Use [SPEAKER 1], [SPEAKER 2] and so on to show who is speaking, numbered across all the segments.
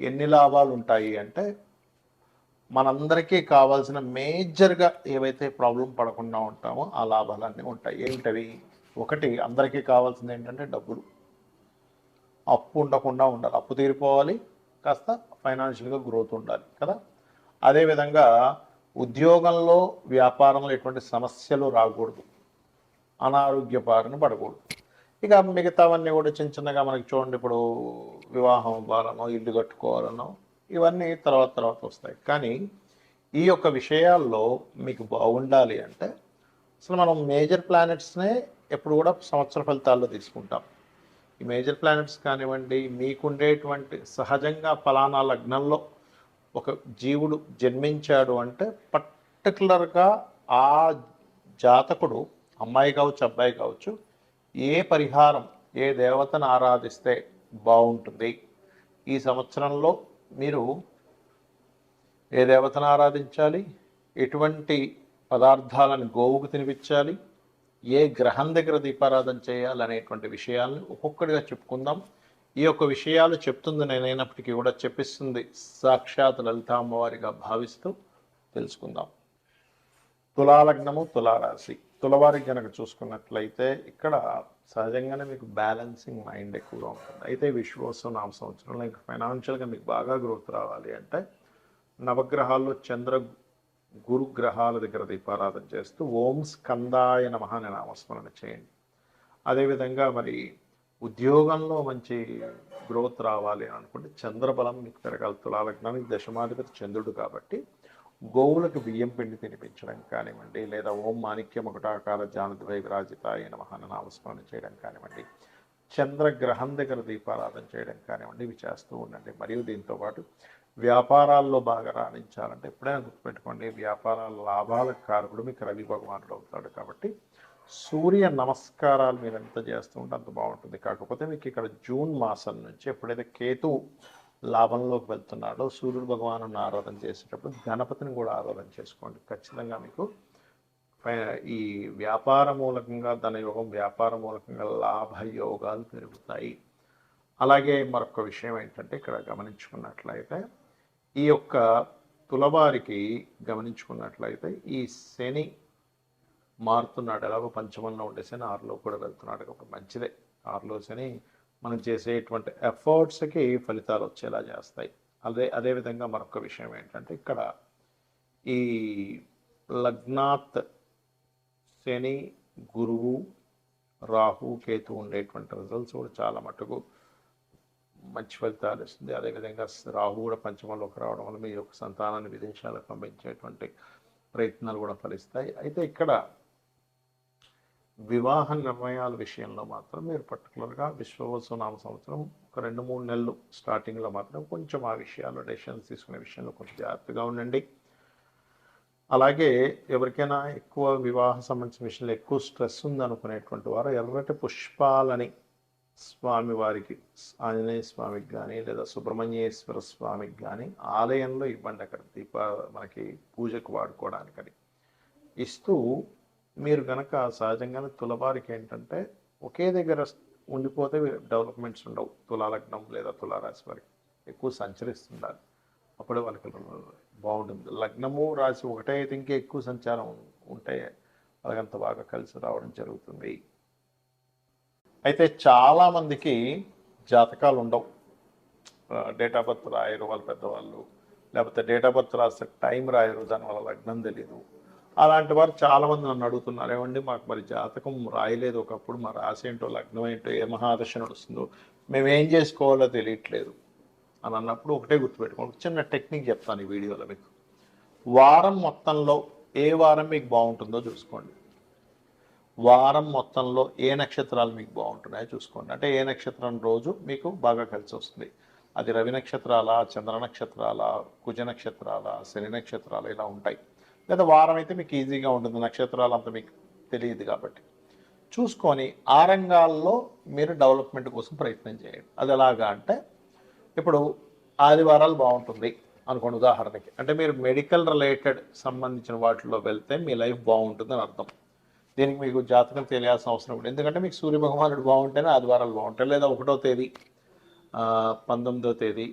[SPEAKER 1] ఎన్ని లాభాలు ఉంటాయి అంటే మనందరికీ కావాల్సిన మేజర్గా ఏవైతే ప్రాబ్లం పడకుండా ఉంటామో ఆ లాభాలన్నీ ఉంటాయి. ఏమిటవి ఒకటి అందరికీ కావాల్సింది ఏంటంటే డబ్బులు. అప్పు ఉండకుండా ఉండాలి. అప్పు తీరిపోవాలి కాస్త ఫైనాన్షియల్గా గ్రోత్ ఉండాలి కదా? అదేవిధంగా ఉద్యోగంలో వ్యాపారంలో ఎటువంటి సమస్యలు రాకూడదు. అనారోగ్య బారిన పడకూడదు. ఇక మిగతావన్నీ కూడా చిన్న చిన్నగా మనకి చూడండి ఇప్పుడు వివాహం అవ్వాలనో ఇల్లు కట్టుకోవాలనో ఇవన్నీ తర్వాత తర్వాత వస్తాయి. కానీ ఈ యొక్క విషయాల్లో మీకు బాగుండాలి అంటే అసలు మనం మేజర్ ప్లానెట్స్నే ఎప్పుడు కూడా సంవత్సర ఫలితాల్లో తీసుకుంటాం. ఈ మేజర్ ప్లానెట్స్ కానివ్వండి మీకుండేటువంటి సహజంగా ఫలానా లగ్నంలో ఒక జీవుడు జన్మించాడు అంటే పర్టికులర్గా ఆ జాతకుడు అమ్మాయి కావచ్చు అబ్బాయి కావచ్చు ఏ పరిహారం ఏ దేవతను ఆరాధిస్తే బాగుంటుంది? ఈ సంవత్సరంలో మీరు ఏ దేవతను ఆరాధించాలి? ఎటువంటి పదార్థాలను గోవుకు తినిపించాలి? ఏ గ్రహం దగ్గర దీపారాధన చేయాలనేటువంటి విషయాలను ఒక్కొక్కటిగా చెప్పుకుందాం. ఈ యొక్క విషయాలు చెప్తుంది నేనైనప్పటికీ కూడా చెప్పిస్తుంది సాక్షాత్ లలిత అమ్మవారిగా భావిస్తూ తెలుసుకుందాం. తులాలగ్నము తులారాశి. తులవారికి కనుక చూసుకున్నట్లయితే ఇక్కడ సహజంగానే మీకు బ్యాలెన్సింగ్ మైండ్ ఎక్కువగా ఉంటుంది. అయితే విశ్వోత్సవం నామ సంవత్సరంలో ఇంకా ఫైనాన్షియల్గా మీకు బాగా గ్రోత్ రావాలి అంటే నవగ్రహాల్లో చంద్ర గురు గ్రహాల దగ్గర దీపారాధన చేస్తూ ఓం స్కందాయ నమః అని నామస్మరణ చేయండి. అదేవిధంగా మరి ఉద్యోగంలో మంచి గ్రోత్ రావాలి అని అనుకుంటే చంద్రబలం మీకు పెరగాలి. తులాలగ్నానికి దశమాధిపతి చంద్రుడు కాబట్టి గోవులకు బియ్యం పిండి తినిపించడం కానివ్వండి లేదా ఓం మాణిక్యం ఒకటాకార జానద్వై విరాజిత అయిన మహాన నామస్మరణ చేయడం కానివ్వండి చంద్రగ్రహం దగ్గర దీపారాధన చేయడం కానివ్వండి ఇవి చేస్తూ ఉండండి. మరియు దీంతో పాటు వ్యాపారాల్లో బాగా రాణించాలంటే ఎప్పుడైనా గుర్తుపెట్టుకోండి వ్యాపారాల లాభాల కారకుడు మీకు రవి భగవానుడు అవుతాడు కాబట్టి సూర్య నమస్కారాలు మీరు ఎంత చేస్తూ ఉంటే అంత బాగుంటుంది. కాకపోతే మీకు ఇక్కడ జూన్ మాసం నుంచి ఎప్పుడైతే కేతు లాభంలోకి వెళ్తున్నాడో. సూర్యుడు భగవాను ఆరాధన చేసేటప్పుడు గణపతిని కూడా ఆరాధన చేసుకోండి. ఖచ్చితంగా మీకు ఈ వ్యాపార మూలకంగా ధనయోగం వ్యాపార మూలకంగా లాభయోగాలు పెరుగుతాయి. అలాగే మరొక విషయం ఏంటంటే ఇక్కడ గమనించుకున్నట్లయితే ఈ యొక్క తులవారికి గమనించుకున్నట్లయితే ఈ శని మారుతున్నాడు. ఎలాగో పంచమంలో ఉండే శని ఆరులో కూడా వెళ్తున్నాడు. ఒక మంచిదే. ఆరులో శని మనం చేసేటువంటి ఎఫర్ట్స్కి ఫలితాలు వచ్చేలా చేస్తాయి. అదే అదేవిధంగా మరొక విషయం ఏంటంటే ఇక్కడ ఈ లగ్నాత్ శని గురువు రాహు కేతు ఉండేటువంటి రిజల్ట్స్ కూడా చాలా మటుకు మంచి ఫలితాలు ఇస్తుంది. అదేవిధంగా రాహు కూడా పంచమంలోకి రావడం వల్ల మీ యొక్క సంతానాన్ని విదేశాలకు పంపించేటువంటి ప్రయత్నాలు కూడా ఫలిస్తాయి. అయితే ఇక్కడ వివాహ నిర్ణయాల విషయంలో మాత్రం మీరు పర్టికులర్గా విశ్వవత్సవనామ సంవత్సరం ఒక రెండు మూడు నెలలు స్టార్టింగ్లో మాత్రం కొంచెం ఆ విషయాల్లో డెసిషన్స్ తీసుకునే విషయంలో కొంచెం జాగ్రత్తగా ఉండండి. అలాగే ఎవరికైనా ఎక్కువ వివాహ సంబంధించిన విషయంలో ఎక్కువ స్ట్రెస్ ఉందనుకునేటువంటి వారు ఎర్రటి పుష్పాలని స్వామి వారికి ఆంజనేయ స్వామికి కానీ లేదా సుబ్రహ్మణ్యేశ్వర స్వామికి కానీ ఆలయంలో ఇవ్వండి అక్కడ దీప మనకి పూజకు వాడుకోవడానికని. ఇస్తూ మీరు కనుక సహజంగానే తులవారికి ఏంటంటే ఒకే దగ్గర ఉండిపోతే డెవలప్మెంట్స్ ఉండవు. తులాలగ్నం లేదా తులారాశి వారికి ఎక్కువ సంచరిస్తుండాలి. అప్పుడే వాళ్ళకి బాగుంటుంది. లగ్నము రాశి ఒకటే అయితే ఇంకా ఎక్కువ సంచారం ఉంటే వాళ్ళకంత బాగా కలిసి రావడం జరుగుతుంది. అయితే చాలామందికి జాతకాలు ఉండవు. డేట్ ఆఫ్ బర్త్ రాయరు వాళ్ళ పెద్దవాళ్ళు. లేకపోతే డేట్ ఆఫ్ బర్త్ రాస్తే టైం రాయరు. దానివల్ల లగ్నం తెలియదు అలాంటి వారు చాలామంది నన్ను అడుగుతున్నారు ఏమండి మాకు మరి జాతకం రాయలేదు ఒకప్పుడు మా రాసి ఏంటో లగ్నం ఏంటో ఏ మహాదశ నడుస్తుందో మేము ఏం చేసుకోవాలో తెలియట్లేదు. అని అన్నప్పుడు ఒకటే గుర్తుపెట్టుకోండి చిన్న టెక్నిక్ చెప్తాను ఈ వీడియోలో మీకు. వారం మొత్తంలో ఏ వారం మీకు బాగుంటుందో చూసుకోండి. వారం మొత్తంలో ఏ నక్షత్రాలు మీకు బాగుంటున్నాయో చూసుకోండి. అంటే ఏ నక్షత్రం రోజు మీకు బాగా కలిసి వస్తుంది? అది రవి నక్షత్రాల చంద్ర నక్షత్రాల కుజ నక్షత్రాల శని నక్షత్రాలు ఇలా ఉంటాయి. లేదా వారం అయితే మీకు ఈజీగా ఉంటుంది నక్షత్రాలు అంత మీకు తెలియదు కాబట్టి. చూసుకొని ఆ రంగాల్లో మీరు డెవలప్మెంట్ కోసం ప్రయత్నం చేయండి. అది ఎలాగా అంటే ఇప్పుడు ఆదివారాలు బాగుంటుంది అనుకోండి ఉదాహరణకి. అంటే మీరు మెడికల్ రిలేటెడ్ సంబంధించిన వాటిలో వెళ్తే మీ లైఫ్ బాగుంటుందని అర్థం. దీనికి మీకు జాతకం తెలియాల్సిన అవసరం ఉంది ఎందుకంటే మీకు సూర్య భగవానుడు బాగుంటేనే ఆదివారాలు బాగుంటాయి. లేదా ఒకటో తేదీ పంతొమ్మిదో తేదీ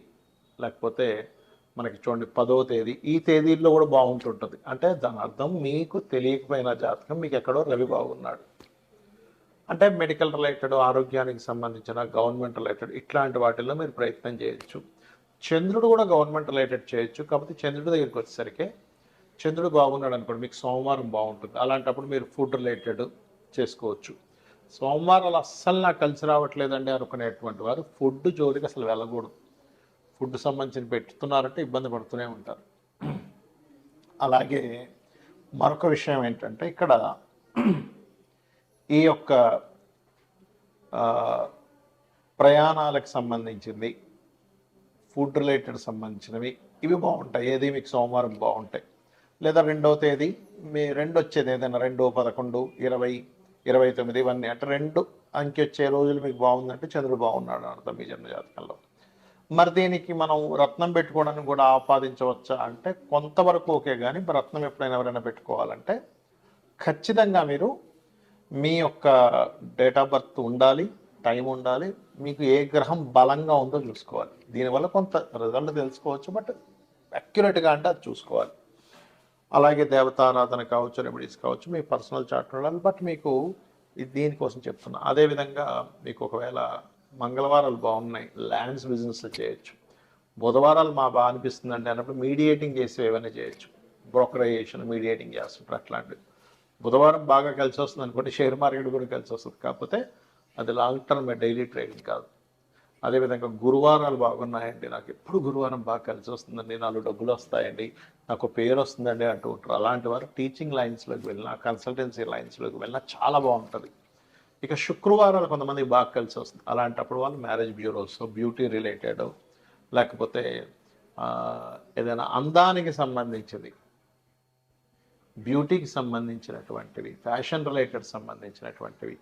[SPEAKER 1] లేకపోతే మనకి చూడండి పదవ తేదీ. ఈ తేదీల్లో కూడా బాగుంటుంటుంది. అంటే దాని అర్థం మీకు తెలియకపోయిన జాతకం మీకు ఎక్కడో రవి బాగున్నాడు అంటే మెడికల్ రిలేటెడ్ ఆరోగ్యానికి సంబంధించిన గవర్నమెంట్ రిలేటెడ్ ఇట్లాంటి వాటిల్లో మీరు ప్రయత్నం చేయొచ్చు. చంద్రుడు కూడా గవర్నమెంట్ రిలేటెడ్ చేయొచ్చు. కాకపోతే చంద్రుడి దగ్గరికి వచ్చేసరికి చంద్రుడు బాగున్నాడు అనుకోండి మీకు సోమవారం బాగుంటుంది. అలాంటప్పుడు మీరు ఫుడ్ రిలేటెడ్ చేసుకోవచ్చు. సోమవారాలు అస్సలు నాకు కలిసి రావట్లేదండి అనుకునేటువంటి వారు ఫుడ్ జోలికి అసలు వెళ్ళకూడదు. ఫుడ్ సంబంధించిన పెట్టుతున్నారంటే ఇబ్బంది పడుతూనే ఉంటారు. అలాగే మరొక విషయం ఏంటంటే ఇక్కడ ఈ యొక్క ప్రయాణాలకు సంబంధించింది ఫుడ్ రిలేటెడ్ సంబంధించినవి ఇవి బాగుంటాయి. ఏది మీకు సోమవారం బాగుంటాయి. లేదా రెండవ తేదీ మీ రెండు వచ్చేది ఏదైనా రెండు పదకొండు ఇరవై ఇరవై తొమ్మిది ఇవన్నీ. అంటే రెండు అంకె వచ్చే రోజులు మీకు బాగుందంటే చంద్రుడు బాగున్నాడు అర్థం మీ జన్మ జాతకంలో మరి దీనికి మనం రత్నం పెట్టుకోవడానికి కూడా ఆపాదించవచ్చా అంటే కొంతవరకు ఓకే కానీ రత్నం ఎప్పుడైనా ఎవరైనా పెట్టుకోవాలంటే ఖచ్చితంగా మీరు మీ యొక్క డేట్ ఆఫ్ బర్త్ ఉండాలి టైం ఉండాలి మీకు ఏ గ్రహం బలంగా ఉందో చూసుకోవాలి. దీనివల్ల కొంత రిజల్ట్ తెలుసుకోవచ్చు బట్ అక్యురేట్గా అంటే అది చూసుకోవాలి. అలాగే దేవతారాధన కావచ్చు రెమెడీస్ కావచ్చు మీ పర్సనల్ చార్ట్ ఉండాలి బట్ మీకు ఇది దీనికోసం చెప్తున్నా. అదేవిధంగా మీకు ఒకవేళ మంగళవారాలు బాగున్నాయి. ల్యాండ్స్ బిజినెస్లో చేయొచ్చు. బుధవారాలు మా బాగా అనిపిస్తుంది అంటే అన్నప్పుడు మీడియేటింగ్ చేసి ఏమైనా చేయొచ్చు. బ్రోకరైజేషన్ మీడియేటింగ్ చేస్తుంటారు అట్లాంటివి. బుధవారం బాగా కలిసి వస్తుంది అనుకోండి షేర్ మార్కెట్ కూడా కలిసి వస్తుంది. కాకపోతే అది లాంగ్ టర్మ్ డైలీ ట్రేడింగ్ కాదు. అదేవిధంగా గురువారాలు బాగున్నాయండి. నాకు ఎప్పుడు గురువారం బాగా కలిసి వస్తుందండి. నాలుగు డబ్బులు వస్తాయండి. నాకు పేరు వస్తుందండి అంటూ ఉంటారు. అలాంటి వారు టీచింగ్ లైన్స్లోకి వెళ్ళినా కన్సల్టెన్సీ లైన్స్లోకి వెళ్ళినా చాలా బాగుంటుంది. ఇక శుక్రవారాలు కొంతమందికి బాగా కలిసి వస్తుంది. అలాంటప్పుడు వాళ్ళు మ్యారేజ్ బ్యూరోస్ బ్యూటీ రిలేటెడ్ లేకపోతే ఏదైనా అందానికి సంబంధించింది బ్యూటీకి సంబంధించినటువంటివి ఫ్యాషన్ రిలేటెడ్ సంబంధించినటువంటివి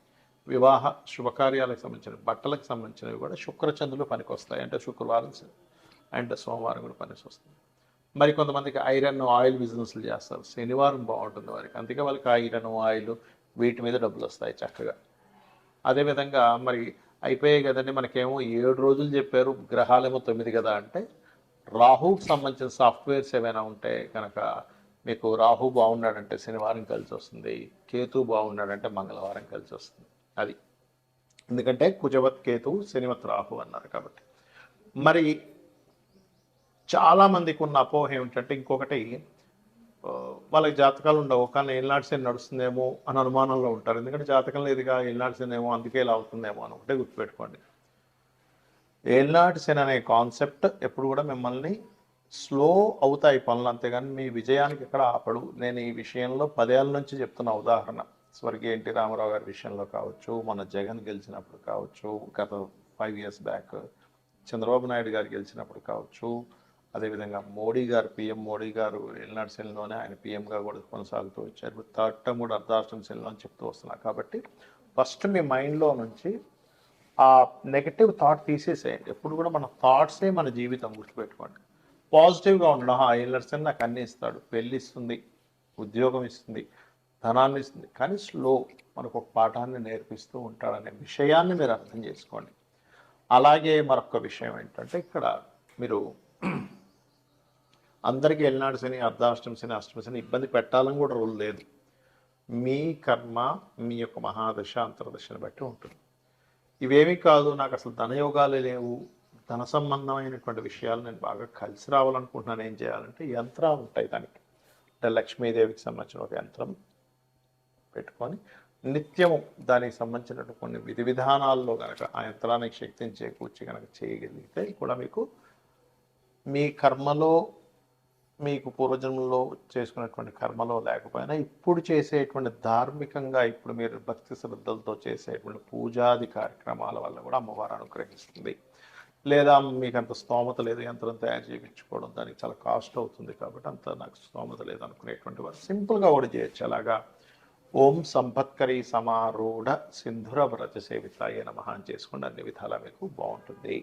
[SPEAKER 1] వివాహ శుభకార్యాలకు సంబంధించిన బట్టలకు సంబంధించినవి కూడా శుక్రచంద్రులు పనికొస్తాయి. అంటే శుక్రవారం అండ్ సోమవారం కూడా పనికి వస్తుంది మరి కొంతమందికి ఐరన్ ఆయిల్ బిజినెస్లు చేస్తారు. శనివారం బాగుంటుంది వారికి. అందుకే వాళ్ళకి ఐరన్ ఆయిల్ వీటి మీద డబ్బులు వస్తాయి చక్కగా. అదేవిధంగా మరి అయిపోయాయి కదండి. మనకేమో ఏడు రోజులు చెప్పారు గ్రహాలేమో తొమ్మిది కదా అంటే రాహుకి సంబంధించిన సాఫ్ట్వేర్స్ ఏమైనా ఉంటే కనుక మీకు రాహు బాగున్నాడంటే శనివారం కలిసి వస్తుంది కేతు బాగున్నాడంటే మంగళవారం కలిసి వస్తుంది. అది. ఎందుకంటే కుజవత్ కేతు శనివత్ రాహు అన్నారు కాబట్టి. మరి చాలా మందికి ఉన్న అపోహ ఏమిటంటే ఇంకొకటి వాళ్ళకి జాతకాలు ఉండవు. కానీ ఏళ్ళనాటి శని నడుస్తుందేమో అని అనుమానంలో ఉంటారు. ఎందుకంటే జాతకం లేదుగా ఏళ్ళనాటి శని ఏమో అందుకే ఇలా అవుతుందేమో అని ఒకటే గుర్తుపెట్టుకోండి. ఏళ్ళనాటి శని అనే కాన్సెప్ట్ ఎప్పుడు కూడా మిమ్మల్ని స్లో అవుతాయి పనులు. అంతేగాని మీ విజయానికి ఎక్కడ ఆపడు. నేను ఈ విషయంలో పదేళ్ళ నుంచి చెప్తున్న ఉదాహరణ. స్వర్గీయ ఎన్టీ రామారావు గారి విషయంలో కావచ్చు మన జగన్ గెలిచినప్పుడు కావచ్చు గత five years back Chandrababu Naidu garu గెలిచినప్పుడు కావచ్చు అదేవిధంగా మోడీ గారు పిఎం మోడీ గారు ఎల్నాడు సెల్లోనే ఆయన పిఎంగా కూడా కొనసాగుతూ వచ్చారు. థర్డ్ టర్మ్ కూడా అర్ధాష్టం సెల్లో అని చెప్తూ వస్తున్నారు కాబట్టి ఫస్ట్ మీ మైండ్లో నుంచి ఆ నెగటివ్ థాట్ తీసేసేయండి. ఎప్పుడు కూడా మన థాట్సే మన జీవితం గుర్తుపెట్టుకోండి. పాజిటివ్గా ఉండడం ఆ ఎల్లర్సన్ నాకు అన్ని ఇస్తాడు. పెళ్ళి ఇస్తుంది ఉద్యోగం ఇస్తుంది ధనాన్ని ఇస్తుంది. కానీ స్లో మనకు ఒక పాఠాన్ని నేర్పిస్తూ ఉంటాడనే విషయాన్ని మీరు అర్థం చేసుకోండి. అలాగే మరొక విషయం ఏంటంటే ఇక్కడ మీరు అందరికీ ఎల్నాడు శని అర్ధాష్టమి శని అష్టమి శని ఇబ్బంది పెట్టాలని కూడా రూల్ లేదు. మీ కర్మ మీ యొక్క మహాదశ అంతర్దశని బట్టి ఉంటుంది. ఇవేమీ కాదు నాకు అసలు ధనయోగాలు లేవు ధన సంబంధమైనటువంటి విషయాలు నేను బాగా కలిసి రావాలనుకుంటున్నాను. ఏం చేయాలంటే యంత్రాలు ఉంటాయి దానికి. అంటే లక్ష్మీదేవికి సంబంధించిన ఒక యంత్రం పెట్టుకొని నిత్యం దానికి సంబంధించినటువంటి కొన్ని విధి విధానాల్లో కనుక ఆ యంత్రానికి శక్తిని చేకూర్చి కనుక చేయగలిగితే కూడా మీకు మీ కర్మలో మీకు పూర్వజన్మలో చేసుకున్నటువంటి కర్మలో లేకపోయినా ఇప్పుడు చేసేటువంటి ధార్మికంగా ఇప్పుడు మీరు భక్తి శ్రద్ధలతో చేసేటువంటి పూజాది కార్యక్రమాల వల్ల కూడా అమ్మవారు అనుగ్రహిస్తుంది. లేదా మీకు అంత స్తోమత లేదు యంత్రం తయారు చేయించుకోవడం దానికి చాలా కాస్ట్ అవుతుంది కాబట్టి అంత నాకు స్తోమత లేదు అనుకునేటువంటి వారు సింపుల్గా కూడా చేయొచ్చు. అలాగా ఓం సంపత్కరి సమారూఢ సింధుర వ్రత సేవితాయ నమః అని చేసుకోండి అన్ని విధాలా మీకు బాగుంటుంది.